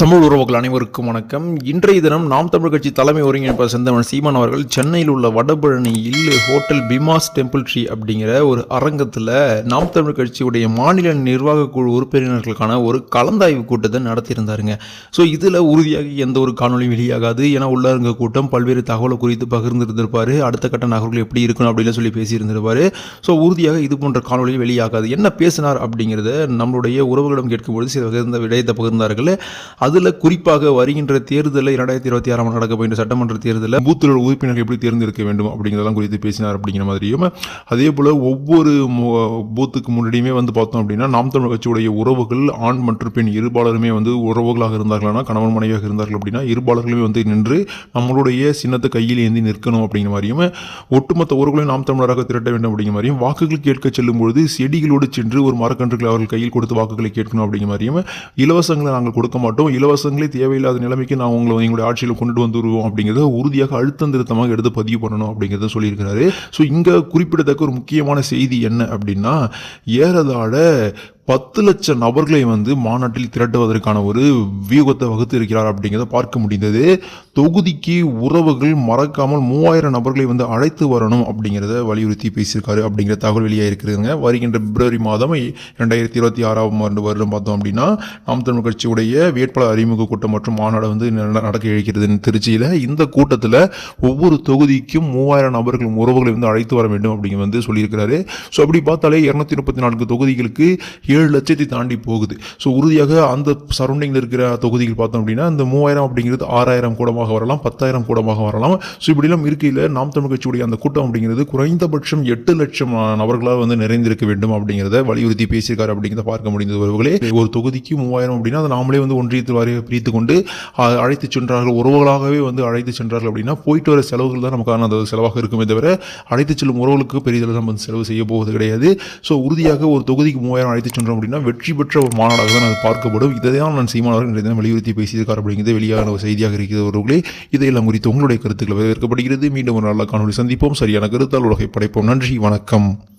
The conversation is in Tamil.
தமிழ் உறவுகள் அனைவருக்கும் வணக்கம். இன்றைய தினம் நாம் தமிழ் கட்சி தலைமை ஒருங்கிணைப்பாளர் செந்தமன் சீமான் அவர்கள் சென்னையில் உள்ள வடபழனியில் ஹோட்டல் பிமாஸ் டெம்பிள் ட்ரீ அப்படிங்கிற ஒரு அரங்கத்தில் நாம் தமிழ் கட்சியுடைய மாநில நிர்வாக குழு உறுப்பினர்களுக்கான ஒரு கலந்தாய்வு கூட்டத்தை நடத்தியிருந்தாருங்க. ஸோ இதில் உறுதியாக எந்த ஒரு காணொலியும் வெளியாகாது. ஏன்னா உள்ள இருக்க கூட்டம் பல்வேறு தகவலை குறித்து பகிர்ந்துருந்திருப்பார் அடுத்த கட்ட நகர்கள் எப்படி இருக்கணும் அப்படின்னு சொல்லி பேசியிருந்திருப்பார். ஸோ உறுதியாக இது போன்ற காணொலி வெளியாகாது. என்ன பேசினார் அப்படிங்கிறத நம்மளுடைய உறவுகளிடம் கேட்கும்பொழுது சில பகிர்ந்த விடயத்தை பகிர்ந்தார்கள். அதில் குறிப்பாக வருகின்ற தேர்தலில் இரண்டாயிரத்தி இருபத்தி ஆறாம் நடக்க போகின்ற சட்டமன்ற தேர்தலில் பூத்தில் உறுப்பினர்கள் எப்படி தேர்ந்தெடுக்க வேண்டும் அப்படிங்கிறதெல்லாம் குறித்து பேசினார் அப்படிங்கிற மாதிரியும் அதே போல் ஒவ்வொரு பூத்துக்கு முன்னாடியுமே வந்து பார்த்தோம் அப்படின்னா நாம் தமிழ் கட்சியுடைய உறவுகள் ஆண் மற்றும் பெண் இருபாலருமே வந்து உறவுகளாக இருந்தார்கள்னா கணவன் மனைவியாக இருந்தார்கள் அப்படின்னா இருபாலர்களுமே வந்து நின்று நம்மளுடைய சின்னத்தை கையில் ஏந்தி நிற்கணும் அப்படிங்கிற மாதிரியும் ஒட்டுமொத்த உறவுகளையும் நாம் தமிழராக திரட்ட வேண்டும் அப்படிங்கிற மாதிரியும் வாக்குகள் கேட்க செல்லும் பொழுது செடிகளோடு சென்று ஒரு மரக்கன்றுகளை அவர்கள் கையில் கொடுத்து வாக்குகளை கேட்கணும் அப்படிங்கிற மாதிரியும் இலவசங்களை நாங்கள் கொடுக்க மாட்டோம் இலவசங்களே தேவையில்லாத நிலைமைக்கு நான் உங்களை எங்களுடைய ஆட்சியில் கொண்டு வந்துருவோம் அப்படிங்கிறத உறுதியாக அழுத்தம் திருத்தமாக எடுத்து பதிவு பண்ணணும் அப்படிங்கிறத சொல்லியிருக்கிறாரு. ஸோ இங்கே குறிப்பிடத்தக்க ஒரு முக்கியமான செய்தி என்ன அப்படின்னா ஏறதாழ பத்து லட்சம் நபர்களை வந்து மாநாட்டில் திரட்டுவதற்கான ஒரு வியூகத்தை வகுத்து இருக்கிறார் அப்படிங்கிறத பார்க்க முடிந்தது. தொகுதிக்கு உறவுகள் மறக்காமல் மூவாயிரம் நபர்களை வந்து அழைத்து வரணும் அப்படிங்கிறத வலியுறுத்தி பேசியிருக்காரு அப்படிங்கிற தகவல் வெளியாக இருக்குதுங்க. வருகின்ற பிப்ரவரி மாதம் ரெண்டாயிரத்தி இருபத்தி ஆறாம் ஆண்டு வருடம் பார்த்தோம் அப்படின்னா நாம் தமிழ் கட்சியுடைய வேட்பாளர் அறிமுக கூட்டம் மற்றும் மாநாடு வந்து நடக்க இருக்கிறது திருச்சியில் இந்த கூட்டத்தில் ஒவ்வொரு தொகுதிக்கும் மூவாயிரம் நபர்கள் உறவுகளை வந்து அழைத்து வர வேண்டும் அப்படிங்க வந்து சொல்லியிருக்கிறாரு. ஸோ அப்படி பார்த்தாலே இரநூத்தி முப்பத்தி நான்கு தொகுதிகளுக்கு ஏழு லட்சத்தை தாண்டி போகுது. ஸோ உறுதியாக அந்த சரௌண்டிங்கில் இருக்கிற தொகுதிகள் பார்த்தோம் அப்படின்னா இந்த மூவாயிரம் அப்படிங்கிறது ஆறாயிரம் கூடமாக வரலாம் பத்தாயிரம் கூடமாக வரலாம். ஸோ இப்படிலாம் இருக்கையில் நாம் தமிழ் கட்சியுடைய அந்த கூட்டம் அப்படிங்கிறது குறைந்தபட்சம் எட்டு லட்சம் நபர்களால் வந்து நிறைந்திருக்க வேண்டும் அப்படிங்கிறத வலியுறுத்தி பேசியிருக்காரு அப்படிங்கிறத பார்க்க முடிந்தது உறவுகளே ஒரு தொகுதிக்கு மூவாயிரம் அப்படின்னா அதை நாமளே வந்து ஒன்றியத்தில் வாரியாக பிரித்து கொண்டு அழைத்து சென்றார்கள். உறவுகளாகவே வந்து அழைத்து சென்றார்கள் அப்படின்னா போயிட்டு வர செலவுகள் தான் நமக்கான அந்த செலவாக இருக்குமே தவிர அழைத்து செல்லும் உறவுகளுக்கு பெரிய நம்ம செலவு செய்ய போவது கிடையாது. ஸோ உறுதியாக ஒரு தொகுதிக்கு மூவாயிரம் அழைத்து பார்க்கின்றோம் அப்படின்னா வெற்றி பெற்ற ஒரு மாநாடாக தான் அது பார்க்கப்படும். இதை தான் நான் சீமானவர் இன்றைய தினம் வலியுறுத்தி பேசியிருக்கார் அப்படிங்கிறது வெளியான ஒரு செய்தியாக இருக்கிறது. இதையெல்லாம் குறித்து உங்களுடைய கருத்துக்கள் வரவேற்கப்படுகிறது. மீண்டும் ஒரு நல்ல காணொலி சந்திப்போம். சரியான கருத்தால் உலகை படைப்போம். நன்றி வணக்கம்.